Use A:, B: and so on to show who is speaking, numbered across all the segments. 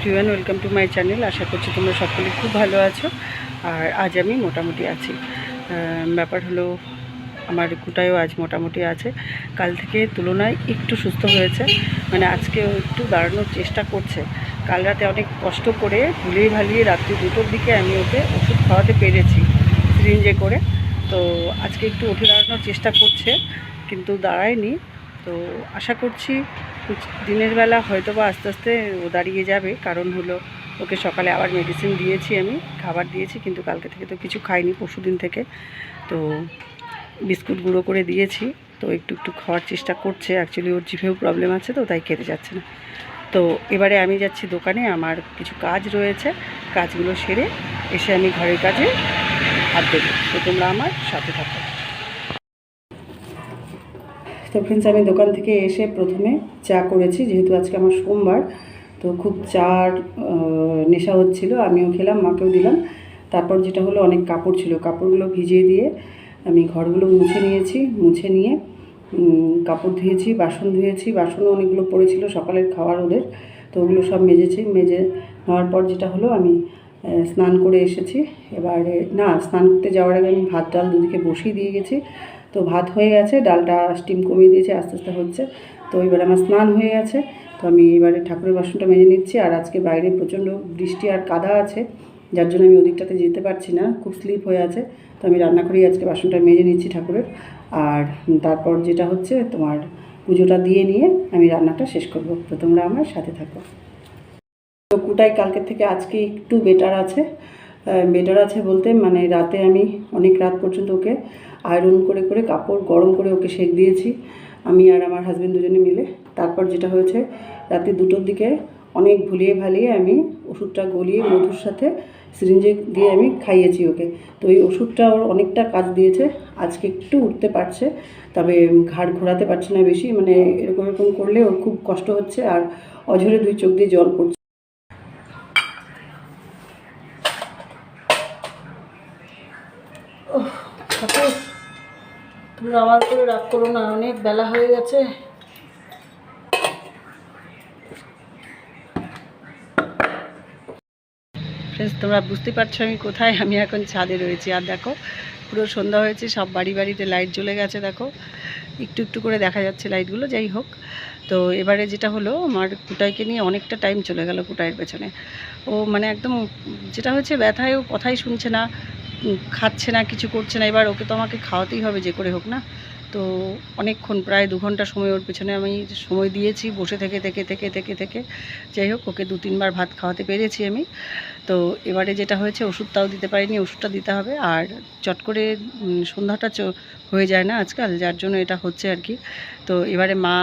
A: Priyan welcome to my channel আশা করছি তোমরা সকলে খুব ভালো আছো, আর আজ আমি মোটামুটি আছি। ব্যাপার হলো, আমার কুটায়ও আজ মোটামুটি আছে। কাল থেকে তুলনায় একটু সুস্থ হয়েছে। মানে আজকে ও একটু দাঁড়ানোর চেষ্টা করছে। কাল রাতে অনেক কষ্ট করে ভুলিয়ে ভালিয়ে রাত্রি দুটোর দিকে আমি ওকে ওষুধ খাওয়াতে পেরেছি সিরিঞ্জে করে। তো আজকে একটু উঠে দাঁড়ানোর চেষ্টা করছে, কিন্তু দাঁড়ায়নি। তো আশা করছি দিনের বেলা হয়তো বা আস্তে আস্তে ও দাঁড়িয়ে যাবে। কারণ হলো ওকে সকালে আবার মেডিসিন দিয়েছি আমি, খাবার দিয়েছি, কিন্তু কালকে থেকে তো কিছু খাইনি, পরশু দিন থেকে। তো বিস্কুট গুঁড়ো করে দিয়েছি। তো একটু একটু খাওয়ার চেষ্টা করছে। অ্যাকচুয়ালি ওর জিভেও প্রবলেম আছে তো, তাই খেতে যাচ্ছে না। তো এবারে আমি যাচ্ছি দোকানে, আমার কিছু কাজ রয়েছে। কাজগুলো সেরে এসে আমি ঘরের কাজে হাত দেবো। তো তোমরা আমার সাথে থাকো। তো ফ্রেন্ডস আমি দোকান থেকে এসে প্রথমে চা করেছি, যেহেতু আজকে আমার সোমবার, তো খুব চার নেশা হচ্ছিল, আমিও খেলাম, মাকেও দিলাম। তারপর যেটা হলো, অনেক কাপড় ছিল, কাপড়গুলো ভিজিয়ে দিয়ে আমি ঘরগুলো মুছে নিয়েছি, মুছে নিয়ে কাপড় ধুয়েছি, বাসন ধুয়েছি, বাসনও অনেকগুলো পড়েছিল, সকালের খাওয়ার ওদের, তো ওগুলো সব মেজেছি, মেজে নেওয়ার পর যেটা হলো, আমি স্নান করে এসেছি। এবারে, না, স্নান করতে যাওয়ার আগে আমি ভাত, ডাল দুদিকে বসিয়ে দিয়ে গেছি। তো ভাত হয়ে গেছে, ডালটা স্টিম কমিয়ে দিয়েছে, আস্তে আস্তে হচ্ছে। তো এবার আমার স্নান হয়ে গেছে, তো আমি এবারে ঠাকুরের বাসনটা মেজে নিচ্ছি। আর আজকে বাইরে প্রচণ্ড বৃষ্টি আর কাদা আছে, যার জন্য আমি ওদিকটাতে যেতে পারছি না, খুব স্লিপ হয়ে আছে। তো আমি রান্না করেই আজকে বাসনটা মেজে নিচ্ছি ঠাকুরের। আর তারপর যেটা হচ্ছে, তোমার পুজোটা দিয়ে নিয়ে আমি রান্নাটা শেষ করব। তো তোমরা আমার সাথে থাকো। তো কুটাই কালকের থেকে আজকে একটু বেটার আছে। বেটার আছে বলতে মানে রাতে আমি অনেক রাত পর্যন্ত ওকে আয়রন করে করে, কাপড় গরম করে ওকে সেক দিয়েছি। আমি আর আমার হাজব্যান্ড দুজনে মিলে। তারপর যেটা হয়েছে, রাতে দুটোর দিকে অনেক ভুলিয়ে ভালিয়ে আমি ওষুধটা গলিয়ে মধুর সাথে সিরিঞ্জে দিয়ে আমি খাইয়েছি ওকে। তো এই ওষুধটা ওর অনেকটা কাজ দিয়েছে। আজকে একটু উঠতে পারছে, তবে ঘাড় ঘোরাতে পারছে না বেশি। মানে এরকম এরকম করলে ওর খুব কষ্ট হচ্ছে আর অঝরে দুই চোখ দিয়ে জল পড়ছে। ঠাকুর, আমার করে রাগ করো না অনেক বেলা হয়ে গেছে। তোমরা বুঝতে পারছ আমি কোথায়? আমি এখন ছাদে রয়েছি। আর দেখো পুরো সন্ধ্যা হয়েছে সব বাড়ি বাড়িতে লাইট জ্বলে গেছে দেখো। একটু একটু করে দেখা যাচ্ছে লাইটগুলো যাই হোক। তো এবারে যেটা হলো আমার কুটাইকে নিয়ে অনেকটা টাইম চলে গেল কুটাইয়ের পেছনে। ও মানে একদম যেটা হচ্ছে ব্যথায় ও কথাই শুনছে না। খাচ্ছে না, কিছু করছে না, এবার ওকে তো আমাকে খাওয়াতেই হবে, যে করে হোক না। তো অনেকক্ষণ প্রায় দু ঘণ্টা সময় ওর পেছনে আমি সময় দিয়েছি, বসে থেকে থেকে থেকে থেকে থেকে। যাই হোক, ওকে দু, তিনবার ভাত খাওয়াতে পেরেছি আমি। তো এবারে যেটা হয়েছে, ওষুধটাও দিতে পারিনি, ওষুধটা দিতে হবে। আর চট করে সন্ধ্যাটা হয়ে যায় না আজকাল, যার জন্য এটা হচ্ছে আর কি। তো এবারে মা,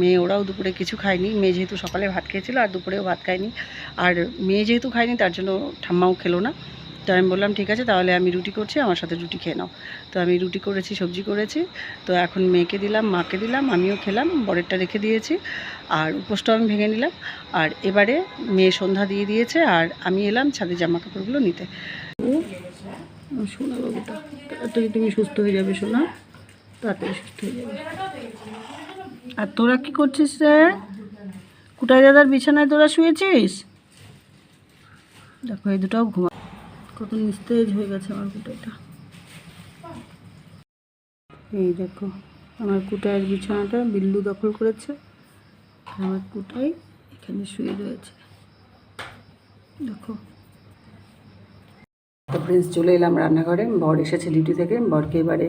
A: মেয়ে ওরাও দুপুরে কিছু খায়নি। মেয়ে যেহেতু সকালে ভাত খেয়েছিল, আর দুপুরেও ভাত খায়নি। আর মেয়ে যেহেতু খায়নি, তার জন্য ঠাম্মাও খেলো না। তো আমি বললাম, ঠিক আছে, তাহলে আমি রুটি করছি, আমার সাথে রুটি খেয়ে নাও। তো আমি রুটি করেছি, সবজি করেছি, তো এখন মেয়েকে দিলাম, মাকে দিলাম, আমিও খেলাম, বরেরটা রেখে দিয়েছি, আর উপোসটাও আমি ভেঙে নিলাম, আর এবারে মেয়ে সন্ধ্যা দিয়ে দিয়েছে, আর আমি এলাম ছাদে জামা কাপড়গুলো নিতে। সোনা বাবুটা তুমি সুস্থ হয়ে যাবে সোনা তাড়াতাড়ি সুস্থ হয়ে যাবে। আর তোরা কি করছিস রে? কুটাই দাদার বিছানায় তোরা শুয়েছিস? দেখো, এই দুটাও ঘুমা কত নিস্তেজ হয়ে গেছে আমার কুটাইটা। এই দেখো, আমার কুটায়ের বিছানাটা বিল্লু দখল করেছে। আমার কুটাই এখানে শুয়ে রয়েছে। দেখো। তো ফ্রেন্ডস চলে এলাম রান্নাঘরে। বর এসেছে ডিউটি থেকে। বরকে এবারে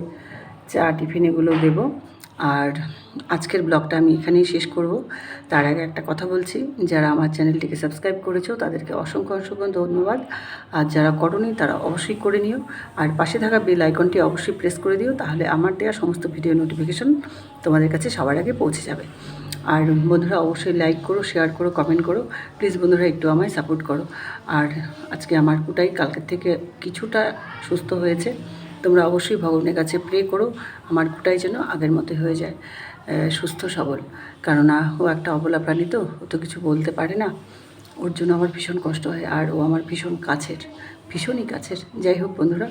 A: চা টিফিন এগুলো দেবো। আর আজকের ব্লগটা আমি এখানেই শেষ করব। তার আগে একটা কথা বলছি, যারা আমার চ্যানেলটিকে সাবস্ক্রাইব করেছ, তাদেরকে অসংখ্য অসংখ্য ধন্যবাদ। আর যারা করনি, তারা অবশ্যই করে নিও। আর পাশে থাকা বেল আইকনটি অবশ্যই প্রেস করে দিও, তাহলে আমার দেওয়া সমস্ত ভিডিও নোটিফিকেশন তোমাদের কাছে সবার আগে পৌঁছে যাবে। আর বন্ধুরা, অবশ্যই লাইক করো, শেয়ার করো, কমেন্ট করো। প্লিজ বন্ধুরা, একটু আমায় সাপোর্ট করো। আর আজকে আমার কুটাই কালকের থেকে কিছুটা সুস্থ হয়েছে। তোমরা অবশ্যই ভগবানের কাছে প্রে করো, আমার কুটাই যেন আগের মতো হয়ে যায়। সুস্থ, সবল। কেননা ও একটা অবলা প্রাণী তো, ও তো কিছু বলতে পারে না। ওর জন্য আমার ভীষণ কষ্ট হয়, আর ও আমার ভীষণ কাছের, ভীষণই কাছের। যাই হোক বন্ধুরা,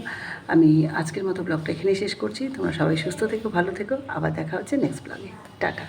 A: আমি আজকের মতো ব্লগটা এখানেই শেষ করছি। তোমরা সবাই সুস্থ থেকো, ভালো থেকো। আবার দেখা হচ্ছে নেক্সট ব্লগে টাটা।